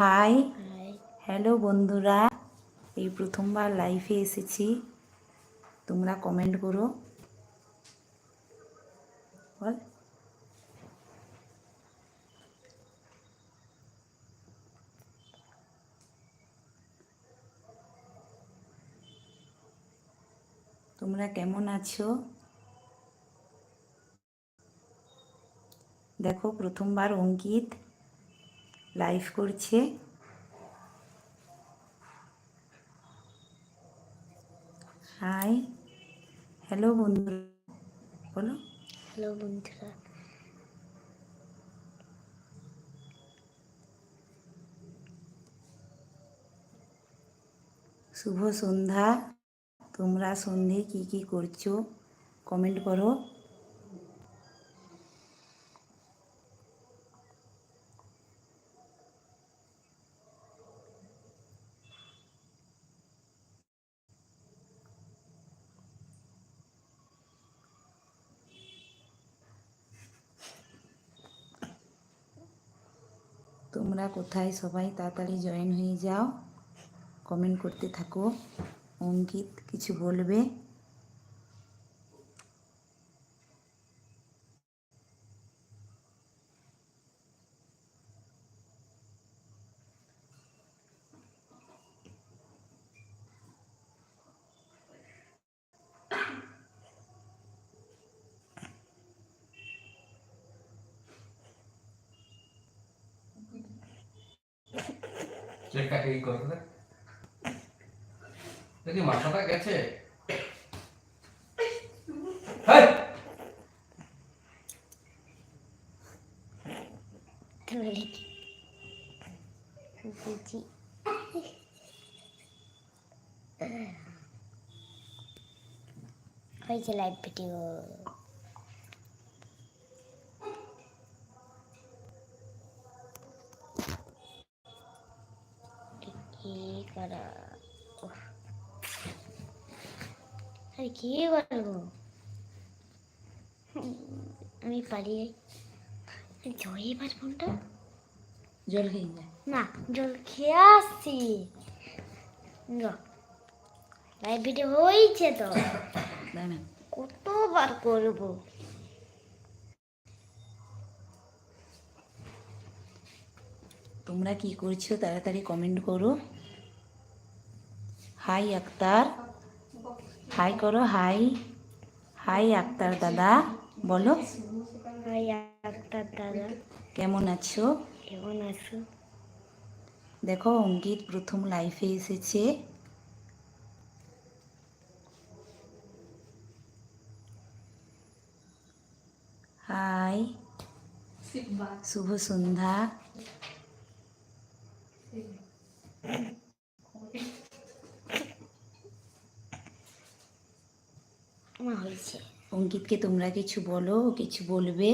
High hello বন্ধুরা। এই প্রথমবার লাইভে এসেছি। তোমরা কমেন্ট করো। বল। তোমরা কেমন আছো? দেখো প্রথমবার অঙ্কিত। লাইভ করছে। হাই হ্যালো বন্ধুরা বলো। হ্যালো বন্ধুরা। শুভ সন্ধ্যা তোমরা সন্ধে কি কি করছ? কমেন্ট করো। তোমরা কোথায়? সবাই তাড়াতাড়ি জয়েন হয়ে যাও। কমেন্ট করতে থাকো। অঙ্কিত কিছু বলবে? চেকা এই করতে দেখি? মাথাটা গেছে। হয়েছে লাইভ ভিডিও কি করা। আরে কি করব আমি পারি জয় এবার ফোনটা জল খেয়ে না জল খেয়ে আসছি লাইভ ভিডিও হয়েছে তো কতবার করব তোমরা কি করছ? তাড়াতাড়ি কমেন্ট করো। হাই আক্তার হাই করো হাই হাই আক্তার দাদা বলো। ভাই একটা দাদা। কেমন আছো? কেমন আছো? দেখো অঙ্কিত প্রথম লাইফে এসেছে। হাই শুভ সন্ধ্যা আমার হয়েছে অঙ্কিতকে তোমরা কিছু বলো কিছু বলবে।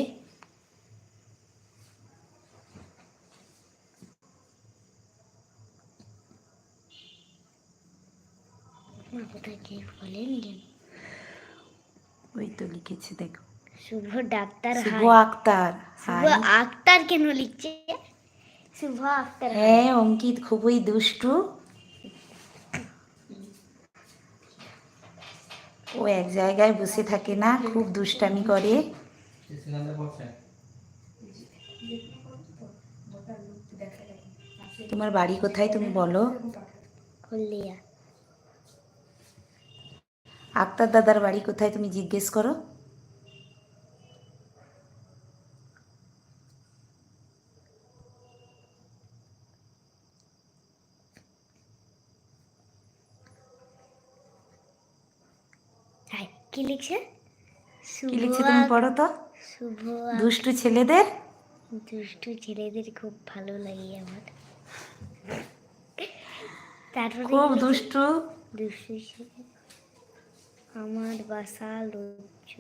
ওই তো লিখেছে দেখো। শুভ ডাক্তার শুভ আক্তার শুভ আক্তার কেন লিখছে? শুভ আক্তার হ্যাঁ অঙ্কিত খুবই দুষ্টু। ও এক জায়গায় বসে থাকে না খুব দুষ্টামি করে। তোমার বাড়ি কোথায় তুমি বলো? আক্তার দাদার বাড়ি কোথায় তুমি জিজ্ঞেস করো হাই কি লিখছে? কি লিখছে তুমি পড়ো তো? শুভ দুষ্টু ছেলেদের? দুষ্টু ছেলেদের খুব ভালো লাগে আমার। তারপরে খুব দুষ্টু। দুষ্টু ছেলে। আমার বাসা লজ্জ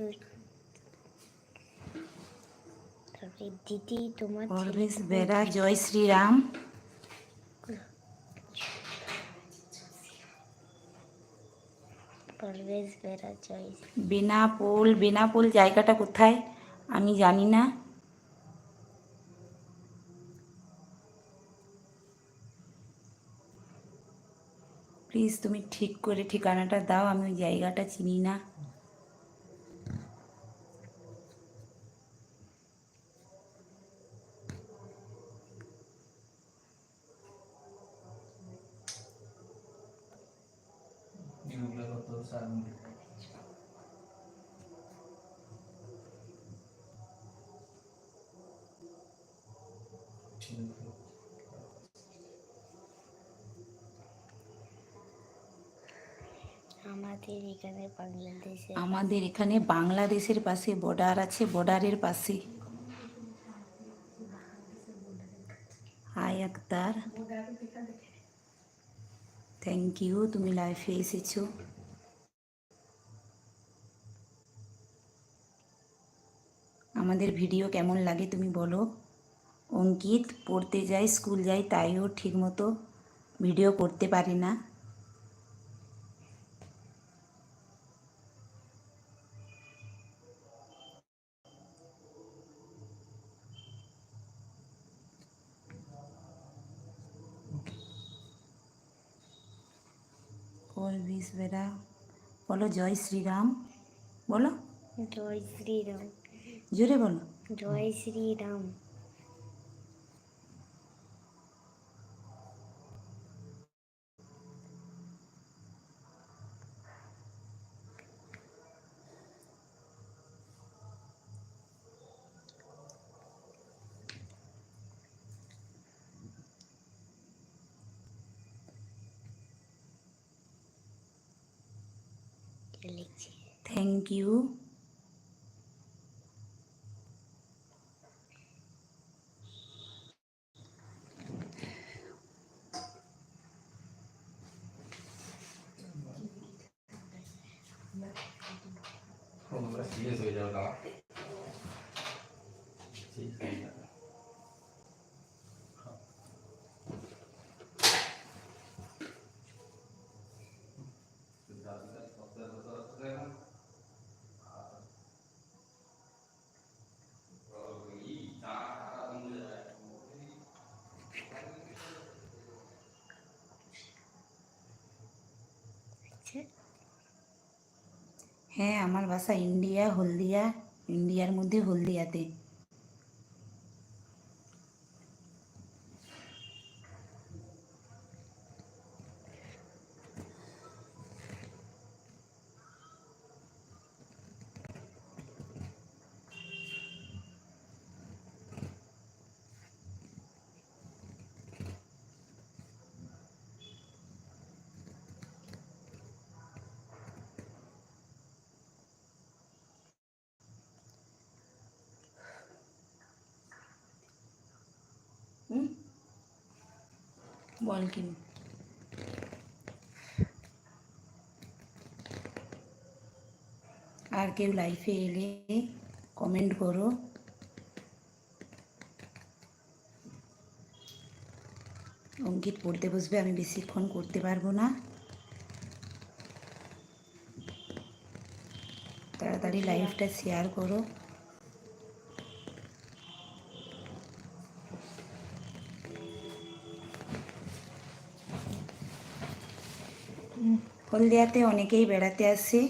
তারপরে দিদি তোমার পরবেশ খুব জয় Shriram. Always better choice Benapole Benapole জায়গাটা কোথায়? আমি জানি না। প্লিজ তুমি ঠিক করে ঠিকানাটা দাও, আমি ওই জায়গাটা চিনি না। আমাদের এখানে বাংলাদেশে আমাদের এখানে বাংলাদেশের পাশে বর্ডার আছে বর্ডারের পাশে। হাই আক্তার। থ্যাংক ইউ তুমি লাইফে এসেছ। আমাদের ভিডিও কেমন লাগে তুমি বলো। অঙ্কিত পড়তে যায়, স্কুল যায়, তাইও ঠিকমতো ভিডিও করতে পারে না। বলো জয় শ্রীরাম বলো জয় শ্রীরাম জোরে বলো। জয় শ্রীরাম। থ্যাংক ইউ হ্যাঁ আমার বাসা ইন্ডিয়া হলদিয়া ইন্ডিয়ার মধ্যে হলদিয়াতে। বল কি? আর কেউ লাইফে এলে কমেন্ট করো। অঙ্কিত পড়তে বসবে, আমি বেশিক্ষণ করতে পারব না। তাড়াতাড়ি লাইভটা শেয়ার করো। হলদিয়াতে অনেকেই বেড়াতে আসে।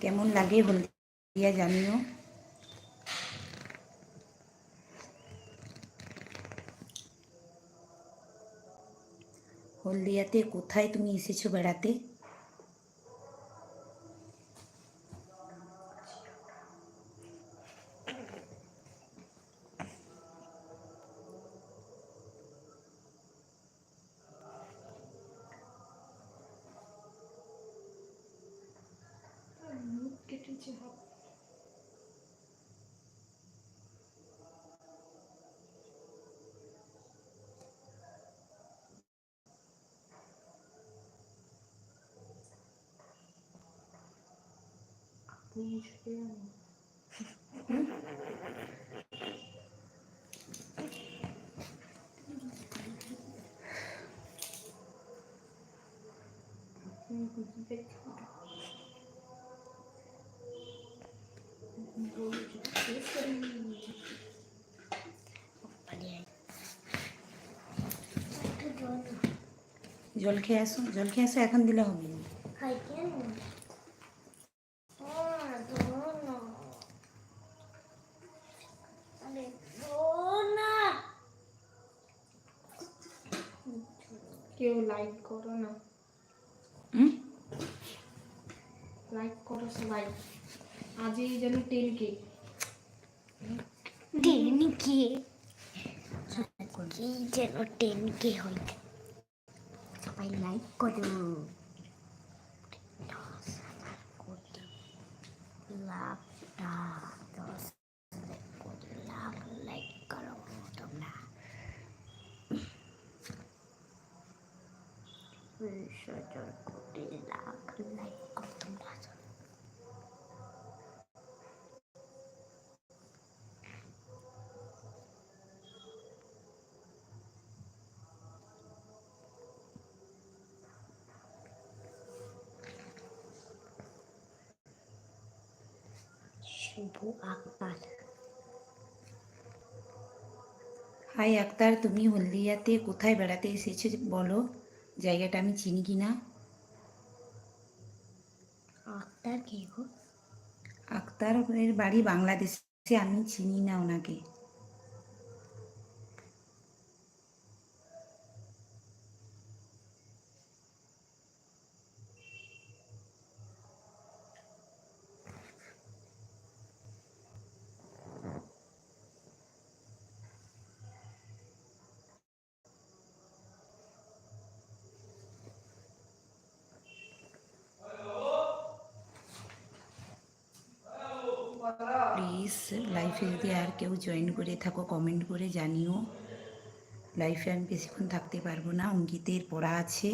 কেমন লাগে হলদিয়া জানিও। হলদিয়াতে কোথায় তুমি এসেছ বেড়াতে? জল দাও। জল খেয়ে আসো জল খেয়ে আসো এখন দিলে হবে না। খাই কেন ও না তো না আরে ও না কেউ লাইক করো না হুম লাইক করো সবাই আজই যেন টেন কে টেন কে কি যেন টেন কে হয় সবাই লাইক করো। দশ হাজার কোটি লাখটা দশ হাজার কোটি লাখ লাইক লাখ লাইক আকার হাই আক্তার তুমি হলদিয়াতে কোথায় বেড়াতে এসেছ বলো? জায়গাটা আমি চিনি কি না? আক্তার কে গো? আক্তারের বাড়ি বাংলাদেশে আমি চিনি না ওনাকে। প্লিজ লাইফে যদি আর কেউ জয়েন করে থাকো কমেন্ট করে জানিও। লাইফে আমি বেশিক্ষণ থাকতে পারব না, অঙ্কিতের পড়া আছে।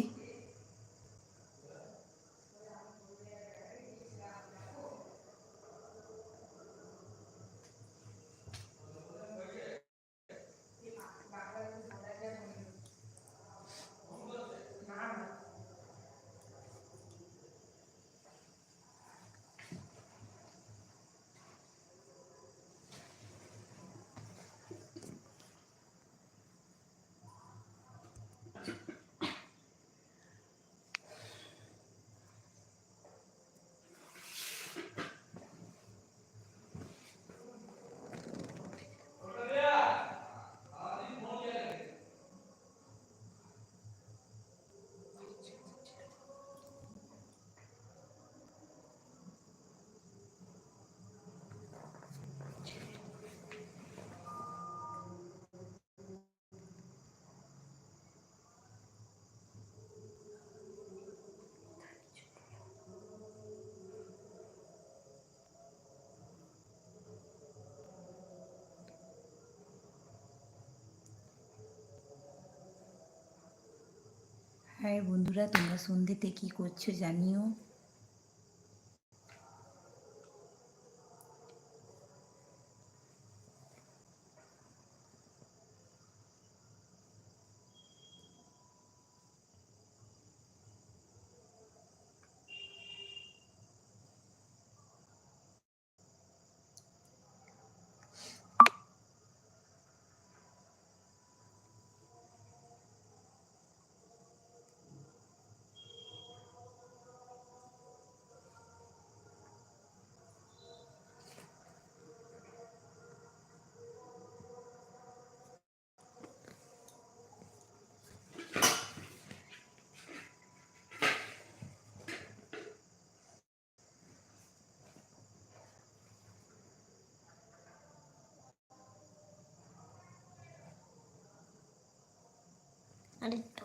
হ্যাঁ বন্ধুরা তোমরা সন্ধ্যেতে কী করছ জানিও?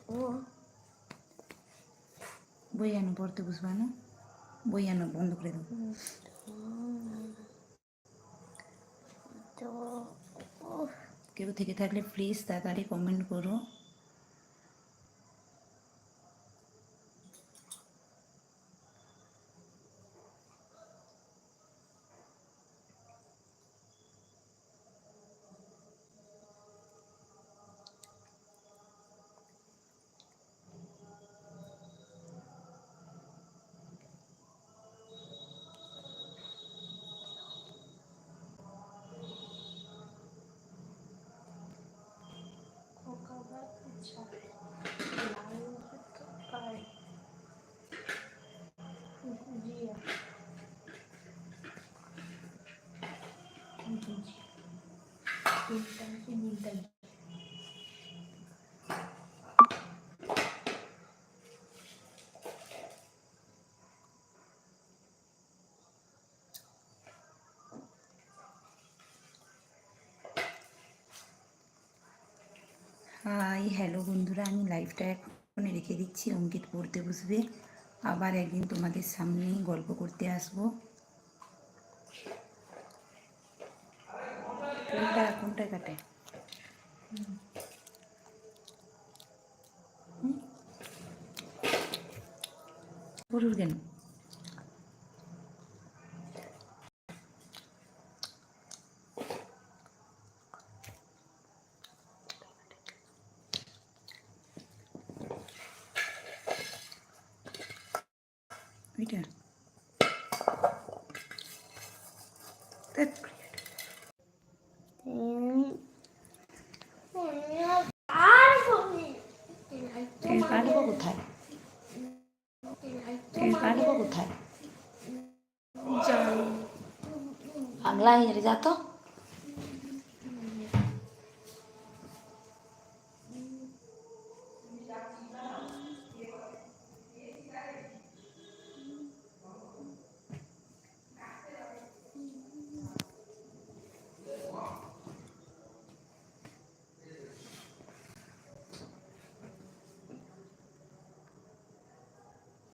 তো বই আনো পড়তে বুঝবা না বই আনো বন্ধ করে তো কেউ থেকে থাকলে প্লিজ তাড়াতাড়ি কমেন্ট করো হাই হ্যালো বন্ধুরা, আমি লাইভটা এখন রেখে দিচ্ছি। অঙ্কিত পড়তে বসবে। আবার একদিন তোমাদের সামনে গল্প করতে আসব। কোনটা কোনটা কাটে? গরুর কেন কাটবো কোথায়? বাংলা ইংরেজি তো